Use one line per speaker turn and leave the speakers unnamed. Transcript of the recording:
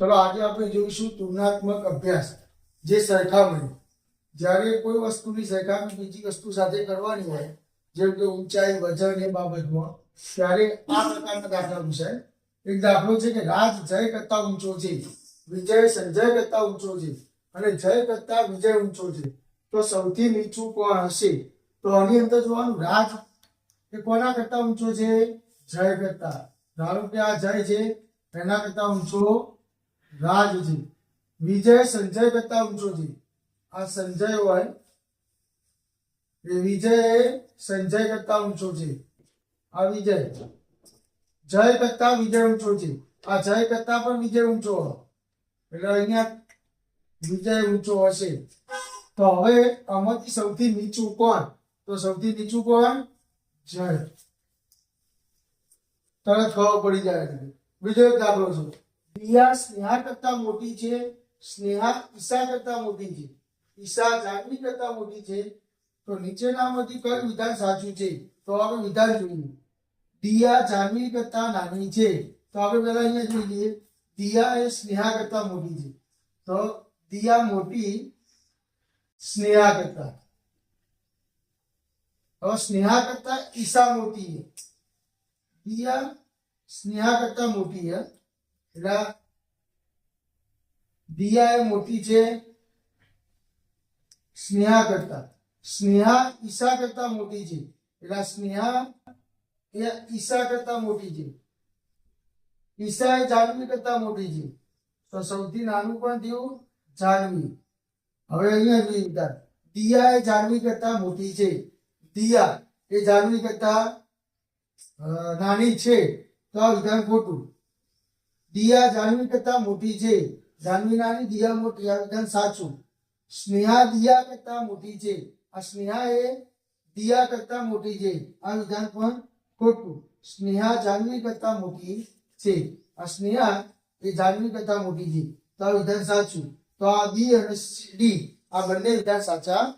ચલો આજે આપણે જોઈશું તુલનાત્મક અભ્યાસ, જે સરખામણી જ્યારે કોઈ વસ્તુની સરખામણી બીજી વસ્તુ સાથે કરવાની હોય, જેમ કે ઊંચાઈ, વજન એ બાબતમાં, ત્યારે આ પ્રકારના દાખલા પૂછાય એક દાખલો છે કે રાજ જય કરતા ઊંચો છે, વિજય સંજય કરતા ઊંચો છે અને જય કરતા વિજય ઊંચો છે. તો સૌથી નીચું કોણ હશે? તો આની અંદર જોવાનું રાજ એ કોના કરતા ઊંચો છે? જય કરતા. ધારો કે આ જય છે, એના કરતા ઊંચો રાજ છે વિજય સંજય કરતા ઊંચો છે આ સંજય હોય એ વિજય સંજય કરતા ઊંચો છે આ વિજય. જય કરતા વિજય ઊંચો છે આ જય કરતા પણ વિજય ઊંચો એટલે અહીંયા વિજય ઊંચો હશે. તો હવે આમાંથી સૌથી નીચું કોણ? તો સૌથી નીચું કોણ? જય. તરત ખબર પડી જાય. બીજો એક દાખલો છે. પ્રિયા સ્નેહા કરતા મોટી છે, સ્નેહા ઈશા કરતા મોટી છે. ઈશા જાનવી કરતા મોટી છે. તો નીચેનામાંથી કયું વિધાન સાચું છે? તો આપણે વિધાન જોઈએ. દિયા જાનવી કરતા નાની છે. તો આપણે પહેલા અહીંયા જોઈએ દિયા એ સ્નેહા કરતા મોટી છે. તો દિયા મોટી સ્નેહા કરતા. હવે સ્નેહા કરતા ઈશા મોટી છે. દિયા સ્નેહા કરતા મોટી છે. દિયા એ મોટી છે, સ્નેહા કરતા. સ્નેહા ઈશા કરતા મોટી છે. એટલે સ્નેહા એ ઈશા કરતા મોટી છે. ઈશા એ જાનવી કરતા મોટી છે. તો સૌથી નાનું પણ થયું જાનવી. હવે અહીંયા વિધાન દિયા એ જાનવી કરતા મોટી છે. દિયા એ જાનવી કરતા નાની છે. તો આ વિધાન ખોટું. દિયા જાનવી કરતા મોટી છે. જાનવી નાની દિયા મોટી આ વિધાન સાચું. સ્નેહા દિયા કરતા મોટી છે. આ સ્નેહા એ દિયા કરતા મોટી છે. આ વિધાન પણ ખોટું. સ્નેહા જાનવી કરતા મોટી છે. આ સ્નેહા એ જાનવી કરતા મોટી છે. તો આ વિધાન સાચું. તો આ બી અને ડી આ બંને વિધાન સાચા